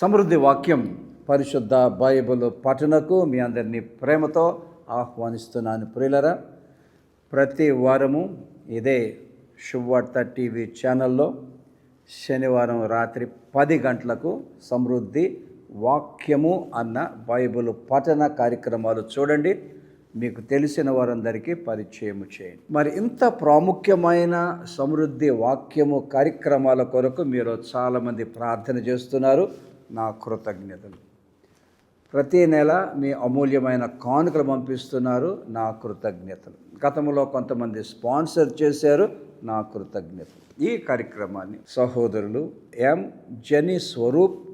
సమృద్ధి వాక్యం పరిశుద్ధ బైబిల్ పఠనకు మీ అందరినీ ప్రేమతో ఆహ్వానిస్తున్నాను. ప్రియులరా ప్రతి వారము ఇదే శుభవార్త టీవీ ఛానల్లో శనివారం రాత్రి పది గంటలకు సమృద్ధి వాక్యము అన్న బైబిల్ పఠన కార్యక్రమాలు చూడండి. మీకు తెలిసిన వారందరికీ పరిచయం చేయండి. మరి ఇంత ప్రాముఖ్యమైన సమృద్ధి వాక్యము కార్యక్రమాల కొరకు మీరు చాలామంది ప్రార్థన చేస్తున్నారు. నా కృతజ్ఞతలు. ప్రతి నెల మీ అమూల్యమైన కానుకలు పంపిస్తున్నారు నా కృతజ్ఞతలు. గతంలో కొంతమంది స్పాన్సర్ చేశారు నా కృతజ్ఞతలు. ఈ కార్యక్రమాన్ని సహోదరులు ఎం. జని స్వరూప్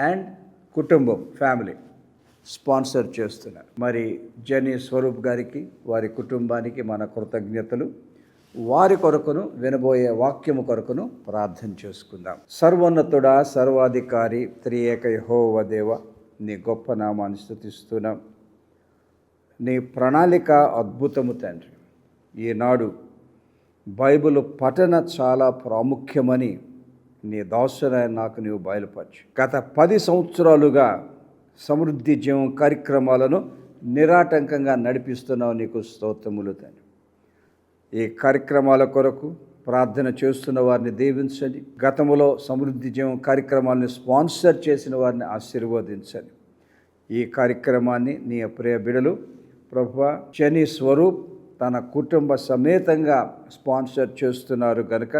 అండ్ కుటుంబం ఫ్యామిలీ స్పాన్సర్ చేస్తున్నారు. మరి జని స్వరూప్ గారికి వారి కుటుంబానికి మన కృతజ్ఞతలు. వారి కొరకును వినబోయే వాక్యము కొరకును ప్రార్థన చేసుకుందాం. సర్వోన్నతుడా సర్వాధికారి త్రియేక దేవ నీ గొప్ప నామాన్ని స్థుతిస్తున్నాం నీ ప్రణాళిక అద్భుతము తండ్రి. ఈనాడు బైబిల్ పఠన చాలా ప్రాముఖ్యమని నీ దాసునైన నాకు నీవు బయలుపరచు గత పది సంవత్సరాలుగా సమృద్ధి జీవం కార్యక్రమాలను నిరాటంకంగా నడిపిస్తున్నావు నీకు స్తోత్రములు తండ్రి. ఈ కార్యక్రమాల కొరకు ప్రార్థన చేస్తున్న వారిని దీవించండి. గతంలో సమృద్ధి జీవం కార్యక్రమాలను స్పాన్సర్ చేసిన వారిని ఆశీర్వదించండి. ఈ కార్యక్రమాన్ని నీ ప్రియ బిడలు ప్రభు శని స్వరూప్ తన కుటుంబ సమేతంగా స్పాన్సర్ చేస్తున్నారు గనుక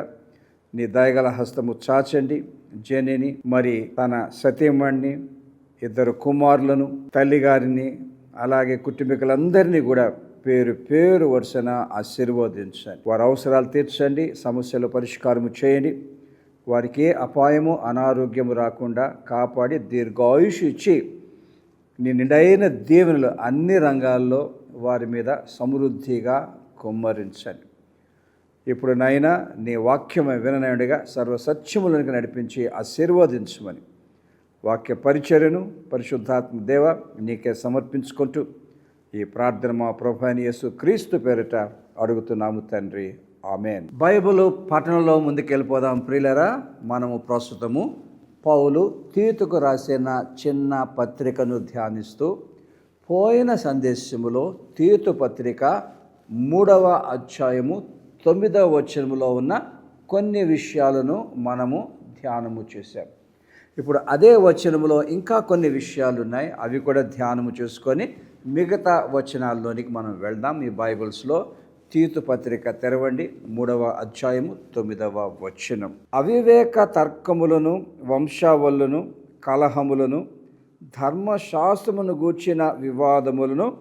నీ దయగల హస్తము చాచండి. జనిని మరి తన సతీమణ్ణి ఇద్దరు కుమారులను తల్లిగారిని అలాగే కుటుంబీకులందరినీ కూడా పేరు పేరు వరుసన ఆశీర్వదించండి. వారి అవసరాలు తీర్చండి సమస్యలు పరిష్కారం చేయండి. వారికి ఏ అపాయము అనారోగ్యము రాకుండా కాపాడి దీర్ఘాయుష్ ఇచ్చి నీ నిండైన దీవెనలు అన్ని రంగాల్లో వారి మీద సమృద్ధిగా కుమ్మరించండి. ఇప్పుడు నైనా నీ వాక్యమే విననయుడిగా సర్వసత్యములను నడిపించి ఆశీర్వదించమని. వాక్య పరిచర్యను పరిశుద్ధాత్మ దేవ నీకే సమర్పించుకుంటూ ఈ ప్రార్థన మా ప్రభాని క్రీస్తు పేరిట అడుగుతున్నాము తండ్రి. ఆమెన్. బైబిల్ పఠనంలో ముందుకెళ్ళిపోదాం ప్రియులరా. మనము ప్రస్తుతము పౌలు తీతుకు రాసిన చిన్న పత్రికను ధ్యానిస్తూ పోయిన సందేశములో తీతు పత్రిక మూడవ అధ్యాయము తొమ్మిదవ వచనములో ఉన్న కొన్ని విషయాలను మనము ధ్యానము చేశాం. ఇప్పుడు అదే వచనములో ఇంకా కొన్ని విషయాలు ఉన్నాయి అవి కూడా ధ్యానము చేసుకొని మిగతా వచనాల్లోనికి మనం వెళ్దాం. ఈ బైబిల్స్లో తీతు పత్రిక తెరవండి. మూడవ అధ్యాయము తొమ్మిదవ వచనం. అవివేక తర్కములను వంశావళులను కలహములను ధర్మశాస్త్రమును గూర్చిన వివాదములను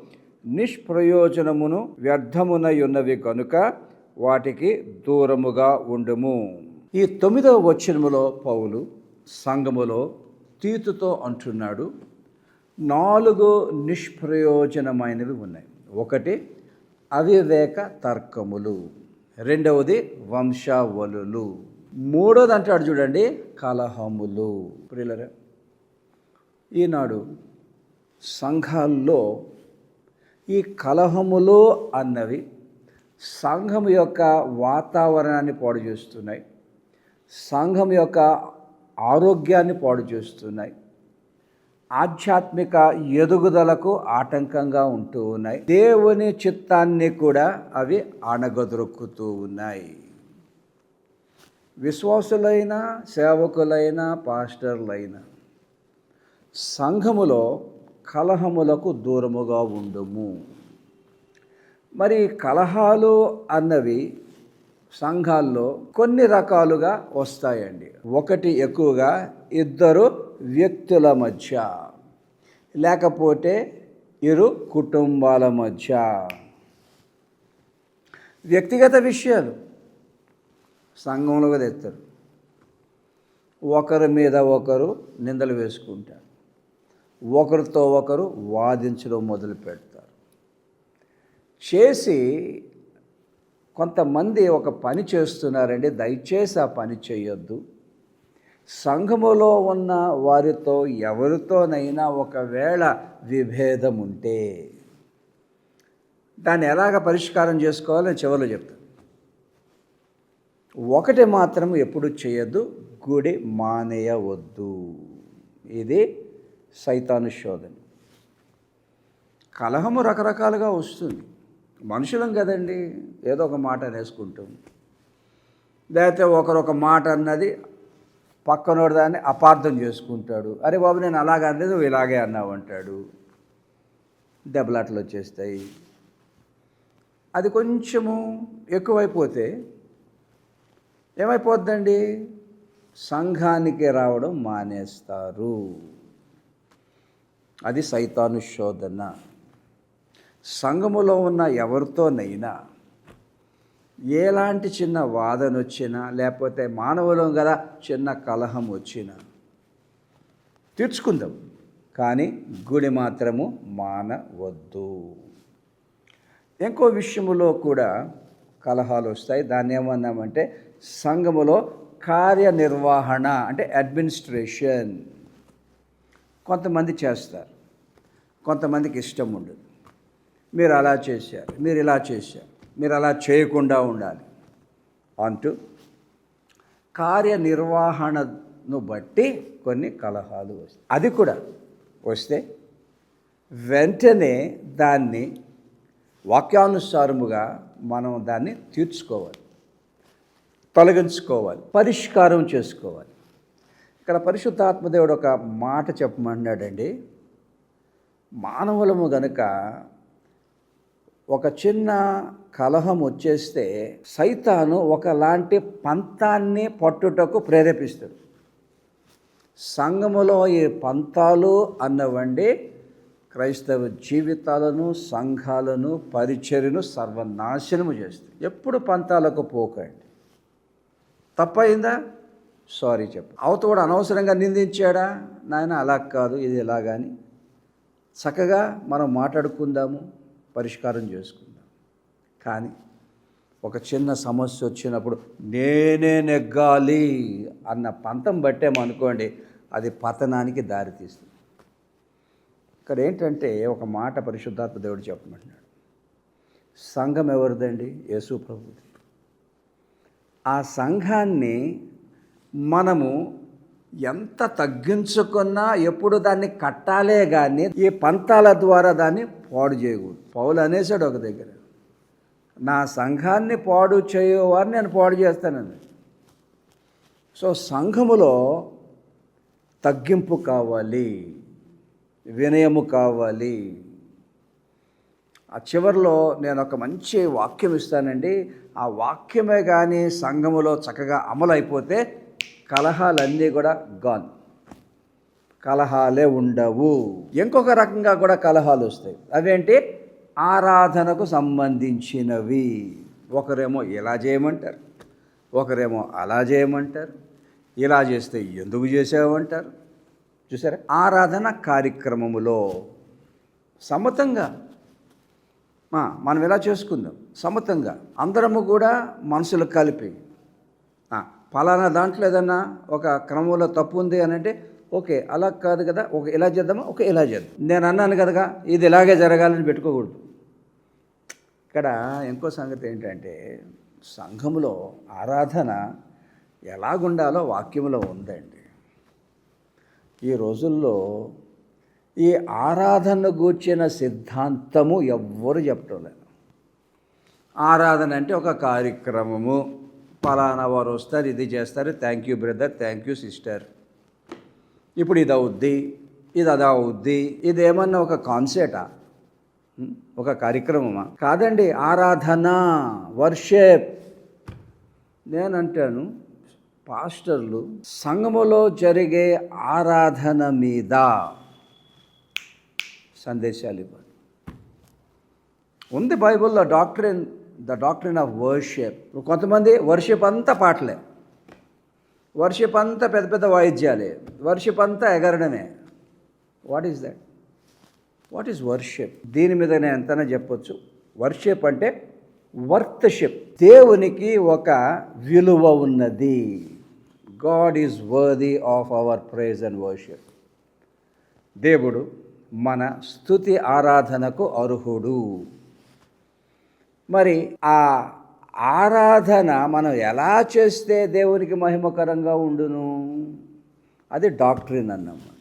నిష్ప్రయోజనమును వ్యర్థమునయున్నవి కనుక వాటికి దూరముగా ఉండుము. ఈ తొమ్మిదవ వచనములో పౌలు సంఘములో తీతుతో అంటున్నాడు. నాలుగు నిష్ప్రయోజనమైనవి ఉన్నాయి. ఒకటి అవివేక తర్కములు రెండవది వంశావళులు మూడోది అంటాడు చూడండి కలహములు. ప్రియులరా ఈనాడు సంఘాల్లో ఈ కలహములు అన్నవి సంఘం యొక్క వాతావరణాన్ని పాడు చేస్తున్నాయి సంఘం యొక్క ఆరోగ్యాన్ని పాడు చేస్తున్నాయి ఆధ్యాత్మిక ఎదుగుదలకు ఆటంకంగా ఉంటూ ఉన్నాయి. దేవుని చిత్తాన్ని కూడా అవి అణగదొరుకుతూ ఉన్నాయి. విశ్వాసులైన సేవకులైన పాస్టర్లైన సంఘములో కలహములకు దూరముగా ఉండుము. మరి కలహాలు అన్నవి సంఘాల్లో కొన్ని రకాలుగా వస్తాయండి. ఒకటి ఎక్కువగా ఇద్దరు వ్యక్తుల మధ్య లేకపోతే ఇరు కుటుంబాల మధ్య. వ్యక్తిగత విషయాలు. సంఘంలో తెస్తారు ఒకరి మీద ఒకరు నిందలు వేసుకుంటారు. ఒకరితో ఒకరు వాదించడం మొదలు పెడతారు. చేసి కొంతమంది ఒక పని చేస్తున్నారండి దయచేసి ఆ పని చేయొద్దు. సంఘములో ఉన్న వారితో ఎవరితోనైనా ఒకవేళ విభేదం ఉంటే దాన్ని ఎలాగ పరిష్కారం చేసుకోవాలో చివరిలో చెప్తాను. ఒకటి మాత్రం ఎప్పుడు చేయొద్దు గుడి మానేయవద్దు. ఇది సైతాను శోధన. కలహము రకరకాలుగా వస్తుంది. మనుషులం కదండి ఏదో ఒక మాట అనేసుకుంటాం లేకపోతే ఒకరొక మాట అన్నది పక్కనోడు దాన్ని అపార్థం చేసుకుంటాడు. అరే బాబు నేను అలాగే అనలేదు నువ్వు ఇలాగే అన్నావు అంటాడు. దెబ్బలాటలు వచ్చేస్తాయి. అది కొంచెము ఎక్కువైపోతే ఏమైపోద్దండి? సంఘానికి రావడం మానేస్తారు. అది సైతాను శోధన. సంఘములో ఉన్న ఎవరితోనైనా ఎలాంటి చిన్న వాదన వచ్చినా లేకపోతే మానవులం గల చిన్న కలహం వచ్చినా తీర్చుకుందాం. కానీ గుడి మాత్రము మానవద్దు. ఇంకో విషయంలో కూడా కలహాలు వస్తాయి దాన్ని ఏమన్నామంటే సంఘములో కార్యనిర్వహణ అంటే అడ్మినిస్ట్రేషన్. కొంతమంది చేస్తారు. కొంతమందికి ఇష్టం ఉండదు మీరు అలా చేశారు మీరు ఇలా చేశారు. మీరు అలా చేయకుండా ఉండాలి. అంటూ కార్యనిర్వహణను బట్టి కొన్ని కలహాలు వస్తాయి. అది కూడా వస్తే వెంటనే దాన్ని వాక్యానుసారముగా మనం దాన్ని తీర్చుకోవాలి. తొలగించుకోవాలి. పరిష్కారం చేసుకోవాలి. ఇక్కడ పరిశుద్ధాత్మదేవుడు ఒక మాట చెప్పమన్నాడండి మానవులము గనుక ఒక చిన్న కలహం వచ్చేస్తే సైతాను ఒకలాంటి పంతాన్ని పట్టుటకు ప్రేరేపిస్తాడు. సంఘములో ఈ పంతాలు అన్నవండి క్రైస్తవ జీవితాలను సంఘాలను పరిచర్యను సర్వనాశనము చేస్తాయి. ఎప్పుడు పంతాలకు పోకండి. తప్పయిందా? సారీ చెప్పు. అవత కూడా అనవసరంగా నిందించాడా? నాయన అలా కాదు ఇది ఎలాగాని. చక్కగా మనం మాట్లాడుకుందాము. పరిష్కారం చేసుకుందాం. కానీ ఒక చిన్న సమస్య వచ్చినప్పుడు నేనే నెగ్గాలి అన్న పంతం పట్టామనుకోండి అది పతనానికి దారితీస్తుంది ఇక్కడ ఏంటంటే ఒక మాట పరిశుద్ధాత్మ దేవుడు చెప్పమంటున్నాడు. సంఘం ఎవరిదండి? యేసు ప్రభుది. ఆ సంఘాన్ని మనము ఎంత తగ్గించుకున్నా ఎప్పుడు దాన్ని కట్టాలే కానీ ఈ పంతాల ద్వారా దాన్ని పాడు చేయకూడదు. పౌలు అనేసాడు ఒక దగ్గర నా సంఘాన్ని పాడు చేయవారిని నేను పాడు చేస్తానండి సో సంఘములో తగ్గింపు కావాలి వినయము కావాలి. ఆ చివరిలో నేను ఒక మంచి వాక్యం ఇస్తానండి. ఆ వాక్యమే కానీ సంఘములో చక్కగా అమలు అయిపోతే కలహాలన్నీ కూడా గాన్ కలహాలే ఉండవు. ఇంకొక రకంగా కూడా కలహాలు వస్తాయి. అవేంటి? ఆరాధనకు సంబంధించినవి. ఒకరేమో ఇలా చేయమంటారు. ఒకరేమో అలా చేయమంటారు. ఇలా చేస్తే ఎందుకు చేసావంటారు చూసారా? ఆరాధన కార్యక్రమములో సమతంగా మనం ఇలా చేసుకుందాం? సమతంగా అందరము కూడా మనసులు కలిపి పలానా దాంట్లో ఏదన్నా ఒక క్రమంలో తప్పు ఉంది అని అంటే ఓకే అలా కాదు కదా ఒక ఇలా చేద్దామా ఒక ఇలా చేద్దాం. నేను అన్నాను కదా ఇది ఇలాగే జరగాలని పెట్టుకోకూడదు. ఇక్కడ ఇంకో సంగతి ఏంటంటే సంఘములో ఆరాధన ఎలాగుండాలో వాక్యంలో ఉందండి. ఈ రోజుల్లో ఈ ఆరాధన గూర్చిన సిద్ధాంతము ఎవ్వరు చెప్పటం లేదు. ఆరాధన అంటే ఒక కార్యక్రమము. పలానా వారు వస్తారు ఇది చేస్తారు. Thank you brother thank you sister ఇప్పుడు ఇది అవుద్ది ఇది అది అవుద్ది ఇది ఏమన్నా ఒక కాన్సెప్టా ఒక కార్యక్రమమా? కాదండి ఆరాధన వర్షేప్ నేనంటాను పాస్టర్లు సంఘములో జరిగే ఆరాధన మీద సందేశాలు ఇవ్వాలి. ఉంది బైబిల్లో doctrine the doctrine of worship కొంతమంది వర్షిప్ అంతా పాటలే. వర్షిప్ అంతా పెద్ద పెద్ద వాయిద్యాలే. వర్షిప్ అంతా ఎగరడమే. What is that what is worship దీని మీద నేను ఎంతైనా చెప్పొచ్చు. వర్షిప్ అంటే వర్త్షిప్ దేవునికి ఒక విలువ ఉన్నది. God is worthy of our praise and worship దేవుడు మన స్థుతి ఆరాధనకు అర్హుడు. మరి ఆ ఆరాధన మనం ఎలా చేస్తే దేవునికి మహిమకరంగా ఉండును? అది డాక్టరీన్ అన్నమాట.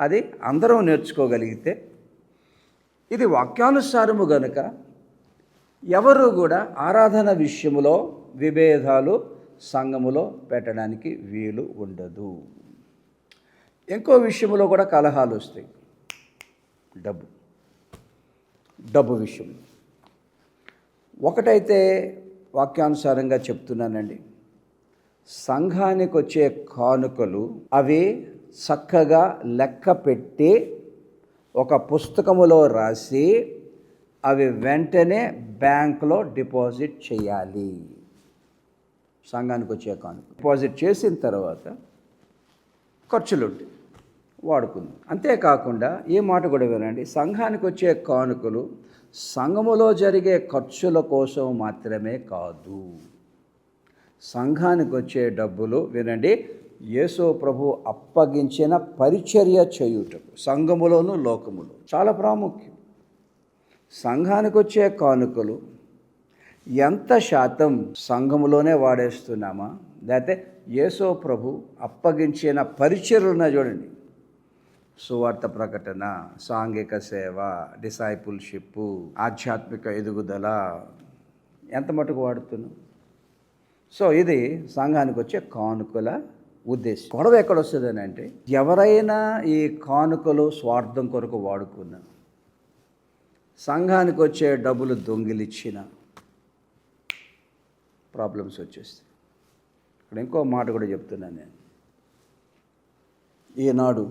అది అందరం నేర్చుకోగలిగితే ఇది వాక్యానుసారము గనుక ఎవరు కూడా ఆరాధన విషయములో విభేదాలు సంఘములో పెట్టడానికి వీలు ఉండదు. ఇంకో విషయంలో కూడా కలహాలు వస్తాయి. డబ్బు. డబ్బు విషయంలో ఒకటైతే వాక్యానుసారంగా చెప్తున్నానండి. సంఘానికి వచ్చే కానుకలు అవి చక్కగా లెక్క పెట్టి ఒక పుస్తకములో రాసి అవి వెంటనే బ్యాంకులో డిపాజిట్ చేయాలి. సంఘానికి వచ్చే కానుక డిపాజిట్ చేసిన తర్వాత ఖర్చులు వాడుకుంది. అంతేకాకుండా ఏ మాట కూడా వినండి. సంఘానికి వచ్చే కానుకలు సంఘములో జరిగే ఖర్చుల కోసం మాత్రమే కాదు. సంఘానికి వచ్చే డబ్బులు వినండి యేసు ప్రభు అప్పగించిన పరిచర్య చేయుటకు సంఘములోను లోకములో చాలా ప్రాముఖ్యం. సంఘానికి వచ్చే కానుకలు ఎంత శాతం సంఘములోనే వాడేస్తున్నామా? లేకపోతే యేసో ప్రభు అప్పగించిన పరిచర్లున్నా చూడండి. సువార్త ప్రకటన సాంఘిక సేవ డిసైపుల్షిప్ ఆధ్యాత్మిక ఎదుగుదల ఎంత మటుకు వాడుతున్నాం సో ఇది సంఘానికి వచ్చే కానుకల ఉద్దేశం. గొడవ ఎక్కడ వస్తుందని అంటే ఎవరైనా ఈ కానుకలు స్వార్థం కొరకు వాడుకున్నా సంఘానికి వచ్చే డబ్బులు దొంగిలిచ్చిన ప్రాబ్లమ్స్ వచ్చేస్తాయి. ఇక్కడ ఇంకో మాట కూడా చెప్తున్నాను నేను. ఈనాడు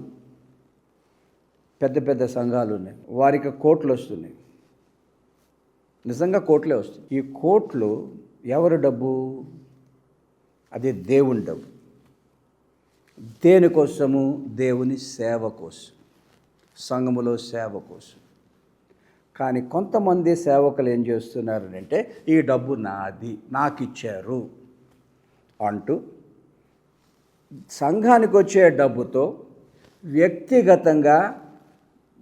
పెద్ద పెద్ద సంఘాలు ఉన్నాయి. వారికి కోట్లు వస్తున్నాయి. నిజంగా కోట్లే వస్తున్నాయి. ఈ కోట్లు ఎవరి డబ్బు? అది దేవుని డబ్బు. దేనికోసము? దేవుని సేవ కోసం. సంఘములో సేవ కోసం. కానీ కొంతమంది సేవకులు ఏం చేస్తున్నారు అంటే ఈ డబ్బు నాది నాకు ఇచ్చారు అంటూ సంఘానికి వచ్చే డబ్బుతో వ్యక్తిగతంగా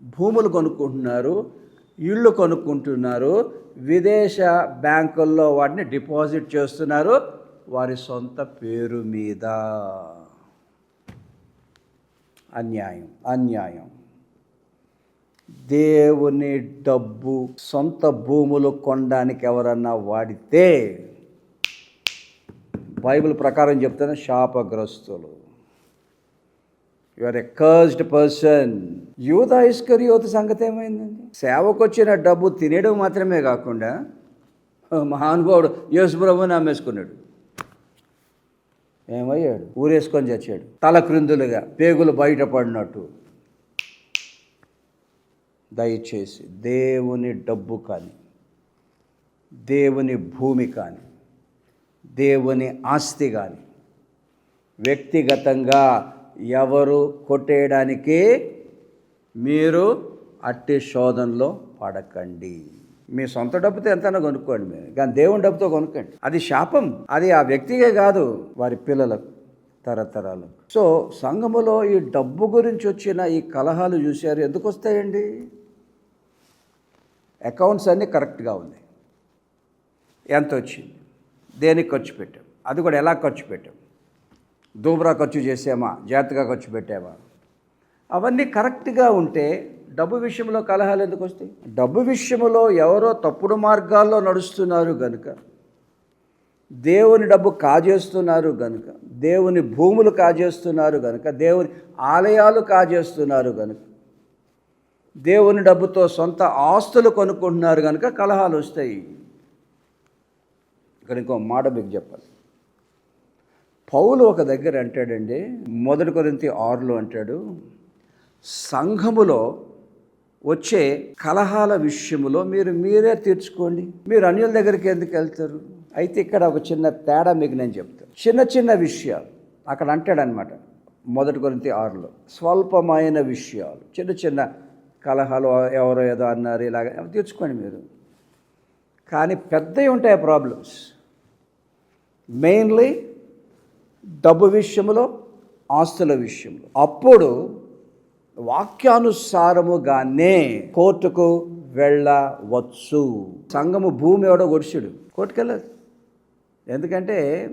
భూములు కొనుక్కుంటున్నారు ఇళ్ళు కొనుక్కుంటున్నారు విదేశ బ్యాంకుల్లో వాటిని డిపాజిట్ చేస్తున్నారు. వారి సొంత పేరు మీద. అన్యాయం అన్యాయం. దేవుని డబ్బు సొంత భూములు కొనడానికి ఎవరన్నా వాడితే బైబిల్ ప్రకారం చెప్తున్న శాపగ్రస్తులు. ఆర్ ఎ కర్స్డ్ పర్సన్ యూత ఇస్కరియోత సంగతి ఏమైందండి? సేవకు వచ్చిన డబ్బు తినేయడం మాత్రమే కాకుండా మహానుభావుడు యేసు అమ్మేసుకున్నాడు ఏమయ్యాడు? ఊరేసుకొని చచ్చాడు. తల క్రిందులుగా పేగులు బయటపడినట్టు దయచేసి దేవుని డబ్బు కానీ దేవుని భూమి కానీ దేవుని ఆస్తి కానీ వ్యక్తిగతంగా ఎవరు కొట్టేయడానికి మీరు అట్టి శోధనలో పడకండి. మీ సొంత డబ్బుతో ఎంతైనా కొనుక్కోండి మీరు. కానీ దేవుని డబ్బుతో కొనుక్కోండి. అది శాపం. అది ఆ వ్యక్తికే కాదు వారి పిల్లలకు తరతరాలు సో సంఘములో ఈ డబ్బు గురించి వచ్చిన ఈ కలహాలు చూశారు. ఎందుకు వస్తాయండి? అకౌంట్స్ అన్నీ కరెక్ట్గా ఉన్నాయి. ఎంత వచ్చింది? దేనికి ఖర్చు పెట్టాం? అది కూడా ఎలా ఖర్చు పెట్టాం? దూబ్రా ఖర్చు చేసామా? జాగ్రత్తగా ఖర్చు పెట్టామా అవన్నీ కరెక్ట్గా ఉంటే డబ్బు విషయంలో కలహాలు ఎందుకు వస్తాయి? డబ్బు విషయంలో ఎవరో తప్పుడు మార్గాల్లో నడుస్తున్నారు కనుక దేవుని డబ్బు కాజేస్తున్నారు కనుక దేవుని భూములు కాజేస్తున్నారు కనుక దేవుని ఆలయాలు కాజేస్తున్నారు కనుక దేవుని డబ్బుతో సొంత ఆస్తులు కొనుక్కుంటున్నారు కనుక కలహాలు వస్తాయి. ఇక్కడ ఇంకో మాట మీకు చెప్పాలి. పౌలు ఒక దగ్గర అంటాడండి మొదటి కొరింతి ఆరులో అంటాడు సంఘములో వచ్చే కలహాల విషయములో మీరు మీరే తీర్చుకోండి. మీరు అన్యుల దగ్గరికి ఎందుకు వెళ్తారు? అయితే ఇక్కడ ఒక చిన్న తేడా మీకు నేను చెప్తాను చిన్న చిన్న విషయాలు. అక్కడ అంటాడనమాట మొదటి కొరింతి ఆరులో స్వల్పమైన విషయాలు. చిన్న చిన్న కలహాలు ఎవరో ఏదో అన్నారు ఇలాగ తీర్చుకోండి మీరు. కానీ పెద్దవి ఉంటాయి ప్రాబ్లమ్స్. మెయిన్లీ డబ్బు విషయంలో ఆస్తుల విషయంలో. అప్పుడు వాక్యానుసారముగానే కోర్టుకు వెళ్ళవచ్చు. సంఘము భూమి ఎవడో గొడిచాడు. కోర్టుకెళ్ళదు. ఎందుకంటే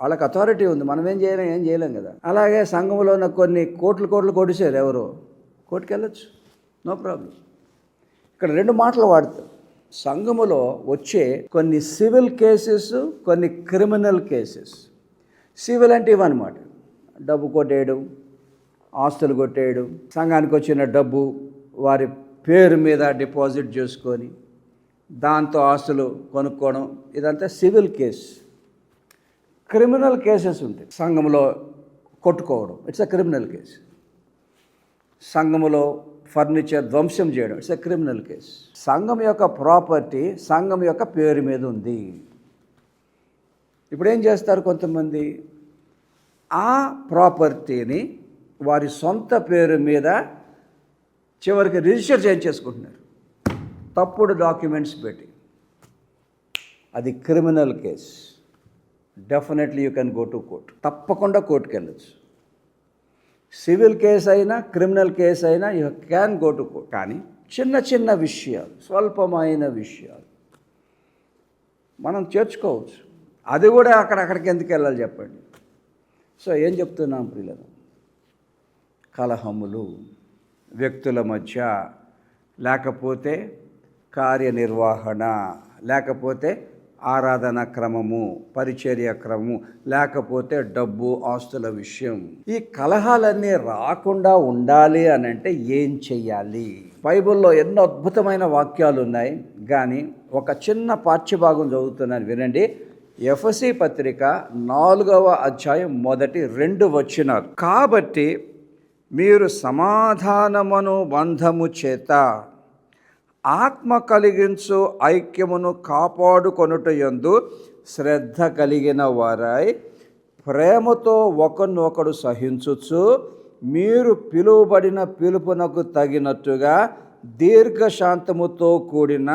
వాళ్ళకి అథారిటీ ఉంది. మనం ఏం చేయలేం ఏం చేయలేం కదా. అలాగే సంఘంలో ఉన్న కొన్ని కోట్లు కోట్లు కొడిచారు ఎవరు? కోర్టుకి నో ప్రాబ్లం. ఇక్కడ రెండు మాటలు వాడతారు. సంఘములో వచ్చే కొన్ని సివిల్ కేసెస్ కొన్ని క్రిమినల్ కేసెస్. సివిల్ అంటే ఇవన్నమాట డబ్బు కొట్టేయడం ఆస్తులు కొట్టేయడం సంఘానికి వచ్చిన డబ్బు వారి పేరు మీద డిపాజిట్ చేసుకొని దాంతో ఆస్తులు కొనుక్కోవడం ఇదంతా సివిల్ కేసు. క్రిమినల్ కేసెస్ ఉంటాయి. సంఘంలో కొట్టుకోవడం ఇట్స్ అ క్రిమినల్ కేసు. సంఘములో ఫర్నిచర్ ధ్వంసం చేయడం ఇట్స్ ఎ క్రిమినల్ కేసు. సంఘం యొక్క ప్రాపర్టీ సంఘం యొక్క పేరు మీద ఉంది. ఇప్పుడు ఏం చేస్తారు కొంతమంది? ఆ ప్రాపర్టీని వారి సొంత పేరు మీద చివరికి రిజిస్టర్ చేయించేసుకుంటున్నారు. తప్పుడు డాక్యుమెంట్స్ పెట్టి. అది criminal case. Definitely you can go to court తప్పకుండా కోర్టుకి వెళ్ళచ్చు. సివిల్ కేసు అయినా క్రిమినల్ కేసు అయినా you can go to court కానీ చిన్న చిన్న విషయాలు స్వల్పమైన విషయాలు మనం చేర్చుకోవచ్చు. అది కూడా అక్కడ అక్కడికి ఎందుకు వెళ్ళాలి చెప్పండి? సో ఏం చెప్తున్నాం పిల్లలు కలహములు వ్యక్తుల మధ్య లేకపోతే కార్యనిర్వహణ లేకపోతే ఆరాధన క్రమము పరిచర్య క్రమము లేకపోతే డబ్బు ఆస్తుల విషయం. ఈ కలహాలన్నీ రాకుండా ఉండాలి అని అంటే ఏం చెయ్యాలి? బైబిల్లో ఎన్నో అద్భుతమైన వాక్యాలు ఉన్నాయి. కానీ ఒక చిన్న పాఠ్యభాగం చదువుతున్నాను వినండి. ఎఫ్ఎసి పత్రిక నాలుగవ అధ్యాయం మొదటి రెండు వచ్చినారు కాబట్టి మీరు సమాధానమును బంధము చేత ఆత్మ కలిగించు ఐక్యమును కాపాడుకొనుట యందు శ్రద్ధ కలిగిన వారై ప్రేమతో ఒకరినొకడు సహించుచు మీరు పిలువబడిన పిలుపునకు తగినట్టుగా దీర్ఘశాంతముతో కూడిన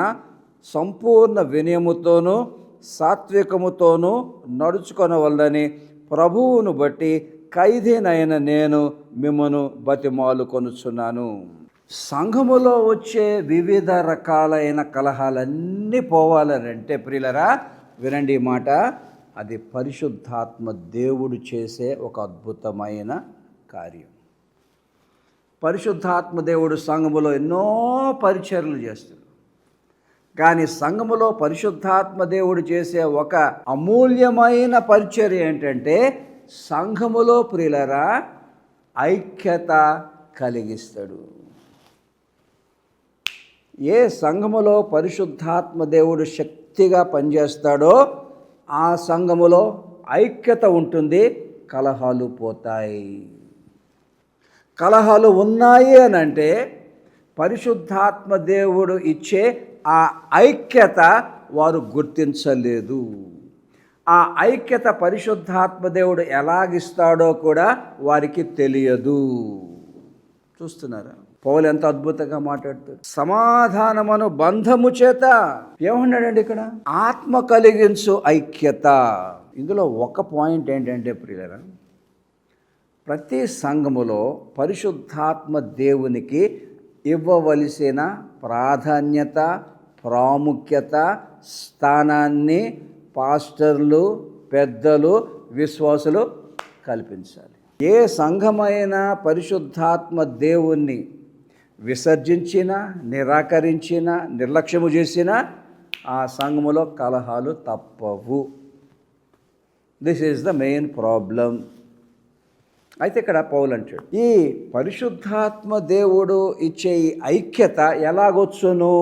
సంపూర్ణ వినయముతోనూ సాత్వికముతోనూ నడుచుకొనవల్లని ప్రభువును బట్టి ఖైదీనైన నేను మిమ్మను బతిమాలు కొనుచున్నాను సంఘములో వచ్చే వివిధ రకాలైన కలహాలన్నీ పోవాలనంటే ప్రియులరా వినండి ఈ మాట. అది పరిశుద్ధాత్మ దేవుడు చేసే ఒక అద్భుతమైన కార్యం. పరిశుద్ధాత్మ దేవుడు సంఘములో ఎన్నో పరిచర్లు చేస్తున్నాడు. కానీ సంఘములో పరిశుద్ధాత్మ దేవుడు చేసే ఒక అమూల్యమైన పరిచర్య ఏంటంటే సంఘములో ప్రియులరా ఐక్యత కలిగిస్తాడు. ఏ సంఘములో పరిశుద్ధాత్మ దేవుడు శక్తిగా పనిచేస్తాడో ఆ సంఘములో ఐక్యత ఉంటుంది కలహాలు పోతాయి. కలహాలు ఉన్నాయి అని అంటే పరిశుద్ధాత్మ దేవుడు ఇచ్చే ఆ ఐక్యత వారు గుర్తించలేదు. ఆ ఐక్యత పరిశుద్ధాత్మ దేవుడు ఎలాగిస్తాడో కూడా వారికి తెలియదు. చూస్తున్నారా? పౌలు ఎంత అద్భుతంగా మాట్లాడుతాడు. సమాధానమును బంధము చేత ఏమన్నాడండి ఇక్కడ? ఆత్మ కలిగించు ఐక్యత. ఇందులో ఒక పాయింట్ ఏంటంటే ప్రియులరా ప్రతి సంఘములో పరిశుద్ధాత్మ దేవునికి ఇవ్వవలసిన ప్రాధాన్యత ప్రాముఖ్యత స్థానాన్ని పాస్టర్లు పెద్దలు విశ్వాసులు కల్పించాలి. ఏ సంఘమైన పరిశుద్ధాత్మ దేవుణ్ణి విసర్జించినా నిరాకరించినా నిర్లక్ష్యము చేసినా ఆ సంఘములో కలహాలు తప్పవు. This is the main problem అయితే ఇక్కడ పౌలు అంటాడు ఈ పరిశుద్ధాత్మ దేవుడు ఇచ్చే ఈ ఐక్యత ఎలాగొచ్చును?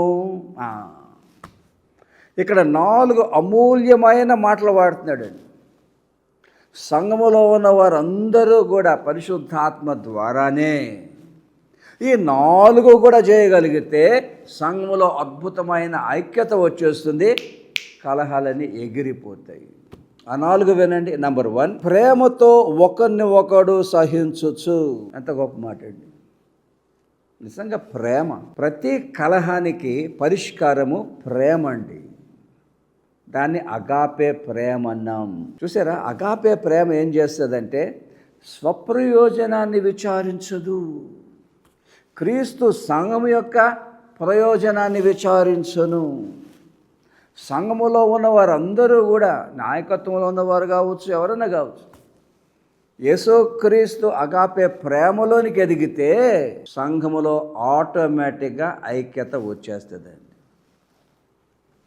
ఇక్కడ నాలుగు అమూల్యమైన మాటలు వాడుతున్నాడండి సంఘములో ఉన్న వారందరూ కూడా పరిశుద్ధాత్మ ద్వారానే. ఈ నాలుగు కూడా చేయగలిగితే సంఘములో అద్భుతమైన ఐక్యత వచ్చేస్తుంది కలహాలని ఎగిరిపోతాయి. ఆ నాలుగు వినండి. నంబర్ వన్ ప్రేమతో ఒకరిని ఒకడు సహించచ్చు ఎంత గొప్ప మాట అండి. నిజంగా ప్రేమ ప్రతి కలహానికి పరిష్కారము ప్రేమ అండి దాన్ని అగాపే ప్రేమ అన్నాం. చూసారా? అగాపే ప్రేమ ఏం చేస్తుందంటే స్వప్రయోజనాన్ని విచారించదు. క్రీస్తు సంఘం యొక్క ప్రయోజనాన్ని విచారించను. సంఘములో ఉన్న వారందరూ కూడా నాయకత్వంలో ఉన్నవారు కావచ్చు ఎవరైనా కావచ్చు. యేసుక్రీస్తు అగాపే ప్రేమలోనికి ఎదిగితే సంఘములో ఆటోమేటిక్గా ఐక్యత వచ్చేస్తుందండి.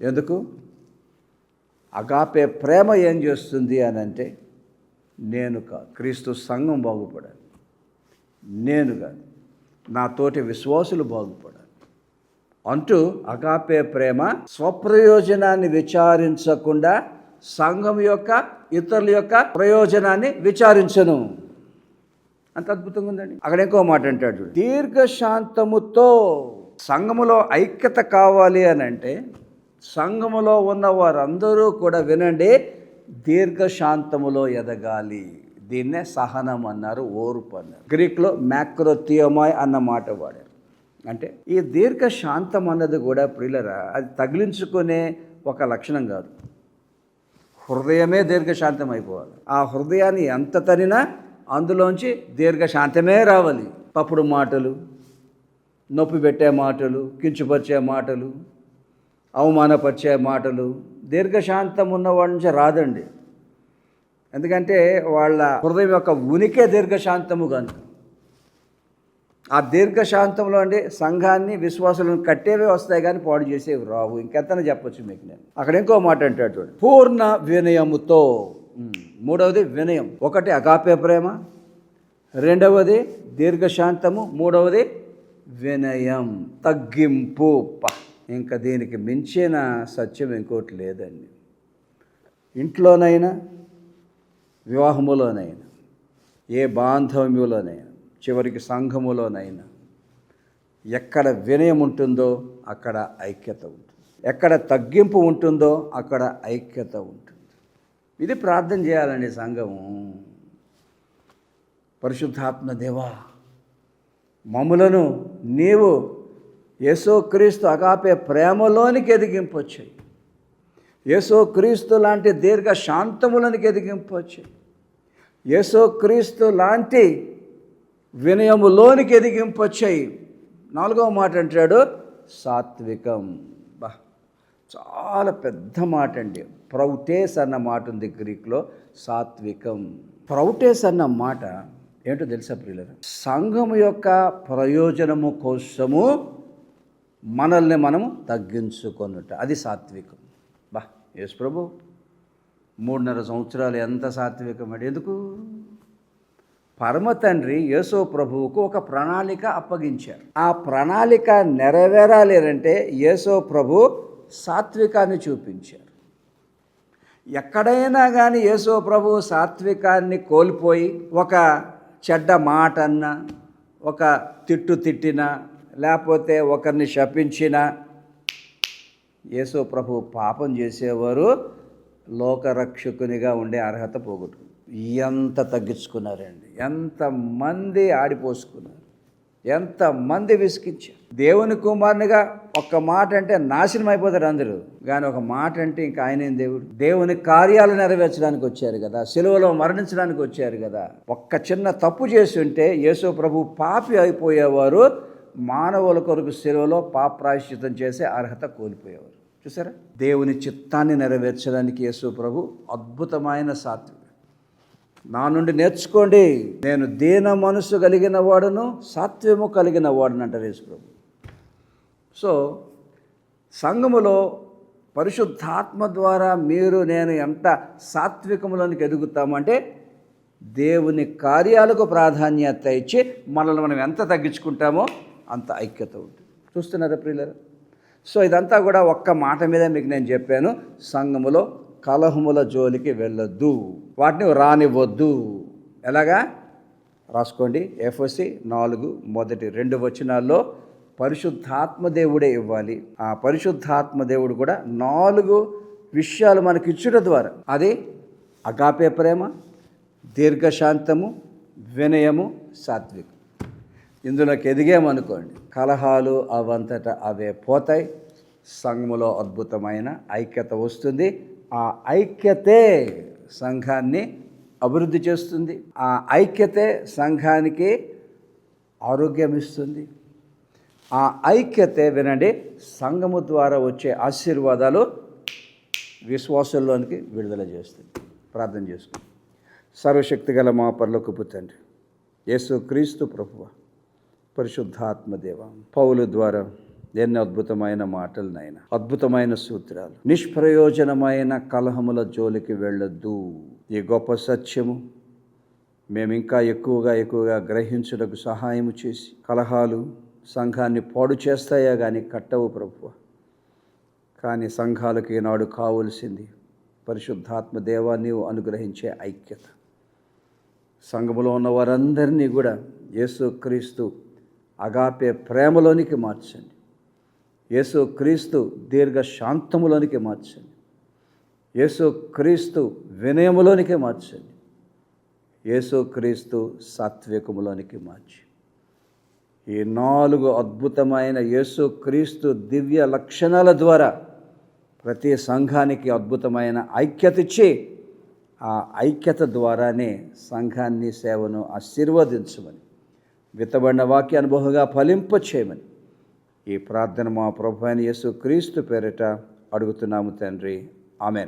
ఎందుకు? అగాపే ప్రేమ ఏం చేస్తుంది అని అంటే నేను కాదు క్రీస్తు సంఘం బాగుపడాలి. నేను కాదు. నా తోటి విశ్వాసులు బాగుపడాలి. అంటూ అగాపే ప్రేమ స్వప్రయోజనాన్ని విచారించకుండా సంఘం యొక్క ఇతరుల యొక్క ప్రయోజనాన్ని విచారించను. అంత అద్భుతంగా ఉందండి. అక్కడ ఇంకో మాట అంటాడు దీర్ఘశాంతముతో సంఘములో ఐక్యత కావాలి అని అంటే సంఘములో ఉన్న వారందరూ కూడా వినండి దీర్ఘశాంతములో ఎదగాలి. దీన్నే సహనం అన్నారు ఓర్పు అన్నారు. గ్రీక్లో మ్యాక్రోథియోమాయ్ అన్న మాట వాడారు. అంటే ఈ దీర్ఘశాంతం అన్నది కూడా ప్రియులరా అది తగిలించుకునే ఒక లక్షణం కాదు. హృదయమే దీర్ఘశాంతం అయిపోవాలి. ఆ హృదయాన్ని ఎంత తనినా అందులోంచి దీర్ఘశాంతమే రావాలి. తప్పుడు మాటలు నొప్పి పెట్టే మాటలు కించుపరిచే మాటలు అవమానపరిచే మాటలు దీర్ఘశాంతం ఉన్నవాడి నుంచి రాదండి. ఎందుకంటే వాళ్ళ హృదయం యొక్క ఉనికే దీర్ఘశాంతము కనుక ఆ దీర్ఘశాంతంలో అంటే సంఘాన్ని విశ్వాసులను కట్టేవే వస్తాయి కానీ పాడు చేసేవి రావు. ఇంకెంతనే చెప్పొచ్చు మీకు నేను. అక్కడ ఇంకో మాట అంటాడు పూర్ణ వినయముతో. మూడవది వినయం. ఒకటి అగాపే ప్రేమ రెండవది దీర్ఘశాంతము మూడవది వినయం. తగ్గింపు. ఇంకా దీనికి మించిన సత్యం ఇంకోటి లేదండి. ఇంట్లోనైనా వివాహములోనైనా ఏ బాంధవ్యంలోనైనా చివరికి సంఘములోనైనా ఎక్కడ వినయం ఉంటుందో అక్కడ ఐక్యత ఉంటుంది. ఎక్కడ తగ్గింపు ఉంటుందో అక్కడ ఐక్యత ఉంటుంది. ఇది ప్రార్థన చేయాలండి సంఘము. పరిశుద్ధాత్మ దేవా మమ్ములను నీవు యేసోక్రీస్తు అగాపే ప్రేమలోనికి ఎదిగింపొచ్చాయి యేసోక్రీస్తు లాంటి దీర్ఘ శాంతములనికి ఎదిగింపొచ్చాయి యేసోక్రీస్తు లాంటి వినయములోనికి ఎదిగింపొచ్చాయి నాలుగవ మాట అంటాడు సాత్వికం. బా చాలా పెద్ద మాట అండి. ప్రౌటేస్ అన్న మాట ఉంది గ్రీక్లో సాత్వికం. ప్రౌటేస్ అన్న మాట ఏంటో తెలుసా ప్రియులరు? సంఘం యొక్క ప్రయోజనము కోసము మనల్ని మనము తగ్గించుకొనుట. అది సాత్వికం. బా యేసు ప్రభు మూడున్నర సంవత్సరాలు ఎంత సాత్వికం అండి? ఎందుకు? పరమ తండ్రి యేసో ప్రభువుకు ఒక ప్రణాళిక అప్పగించారు. ఆ ప్రణాళిక నెరవేరాలేదంటే యేసో ప్రభు సాత్వికాన్ని చూపించారు. ఎక్కడైనా కానీ యేసో ప్రభు సాత్వికాన్ని కోల్పోయి ఒక చెడ్డ మాట అన్న ఒక తిట్టు తిట్టినా లేకపోతే ఒకరిని శపించినా యేసో ప్రభు పాపం చేసేవారు లోకరక్షకునిగా ఉండే అర్హత పోగొట్టుకు ఎంత తగ్గించుకున్నారండి? ఎంతమంది ఆడిపోసుకున్నారు? ఎంతమంది విసిగించారు? దేవుని కుమారునిగా ఒక్క మాట అంటే నాశనం అయిపోతారు అందరూ. కానీ ఒక మాట అంటే ఇంకా ఆయనే దేవుడు? దేవుని కార్యాలు నెరవేర్చడానికి వచ్చారు కదా సెలవులో మరణించడానికి వచ్చారు కదా. ఒక్క చిన్న తప్పు చేసి ఉంటే యేసు ప్రభు పాపి అయిపోయేవారు మానవుల కొరకు సెలవులో పాప్రాయశ్చితం చేసే అర్హత కోల్పోయేవారు. చూసారా? దేవుని చిత్తాన్ని నెరవేర్చడానికి యేసు ప్రభు అద్భుతమైన సాత్విక నా నుండి నేర్చుకోండి. నేను దీన మనసు కలిగిన వాడును సాత్వ్యము కలిగిన వాడును అంటారు యేసుప్రభు సో సంఘములో పరిశుద్ధాత్మ ద్వారా మీరు నేను ఎంత సాత్వికములోనికి ఎదుగుతామంటే దేవుని కార్యాలకు ప్రాధాన్యత ఇచ్చి మనల్ని మనం ఎంత తగ్గించుకుంటామో అంత ఐక్యత ఉంటుంది. చూస్తున్నారా ప్రియులరా? సో ఇదంతా కూడా ఒక్క మాట మీద మీకు నేను చెప్పాను. సంఘములో కలహముల జోలికి వెళ్ళొద్దు. వాటిని రానివ్వద్దు ఎలాగా? రాసుకోండి. ఎఫ్ఎస్సి నాలుగు మొదటి రెండు వచనాల్లో పరిశుద్ధాత్మ దేవుడే ఇవ్వాలి. ఆ పరిశుద్ధాత్మ దేవుడు కూడా నాలుగు విషయాలు మనకి ఇచ్చుట ద్వారా. అది అగాపే ప్రేమ దీర్ఘశాంతము వినయము సాత్వికం. ఇందులోకి ఎదిగామనుకోండి. కలహాలు అవంతట అవే పోతాయి. సంఘములో అద్భుతమైన ఐక్యత వస్తుంది. ఆ ఐక్యతే సంఘాన్ని అభివృద్ధి చేస్తుంది. ఆ ఐక్యతే సంఘానికి ఆరోగ్యం ఇస్తుంది. ఆ ఐక్యతే వినండి సంఘము ద్వారా వచ్చే ఆశీర్వాదాలు విశ్వాసంలోనికి విడుదల చేస్తుంది. ప్రార్థన చేసుకుంది. సర్వశక్తిగల మా పరలోకపు తండ్రి యేసు క్రీస్తు ప్రభువ పరిశుద్ధాత్మదేవ పౌలు ద్వారా ఎన్ని అద్భుతమైన మాటలు నాయన. అద్భుతమైన సూత్రాలు. నిష్ప్రయోజనమైన కలహముల జోలికి వెళ్ళొద్దు. ఈ గొప్ప సత్యము మేము ఇంకా ఎక్కువగా ఎక్కువగా గ్రహించుటకు సహాయం చేసి కలహాలు సంఘాన్ని పాడు చేస్తాయా కానీ కట్టవు ప్రభువ. కానీ సంఘాలకు ఈనాడు కావలసింది పరిశుద్ధాత్మ దేవా నీవు అనుగ్రహించే ఐక్యత. సంఘములో ఉన్న వారందరినీ కూడా యేసుక్రీస్తు అగాపే ప్రేమలోనికి మార్చండి. యేసుక్రీస్తు దీర్ఘ శాంతములోనికి మార్చండి. యేసుక్రీస్తు వినయములోనికి మార్చండి. యేసుక్రీస్తు సాత్వికములోనికి మార్చి. ఈ నాలుగు అద్భుతమైన యేసుక్రీస్తు దివ్య లక్షణాల ద్వారా ప్రతి సంఘానికి అద్భుతమైన ఐక్యత ఇచ్చి ఆ ఐక్యత ద్వారానే సంఘాన్ని సేవను ఆశీర్వదించమని విత్తబడిన వాక్యానుభవంగా ఫలింప చేయమని ఈ ప్రార్థన మా ప్రభు అయిన యేసు క్రీస్తు పేరిట అడుగుతున్నాము తండ్రి. ఆమెన్.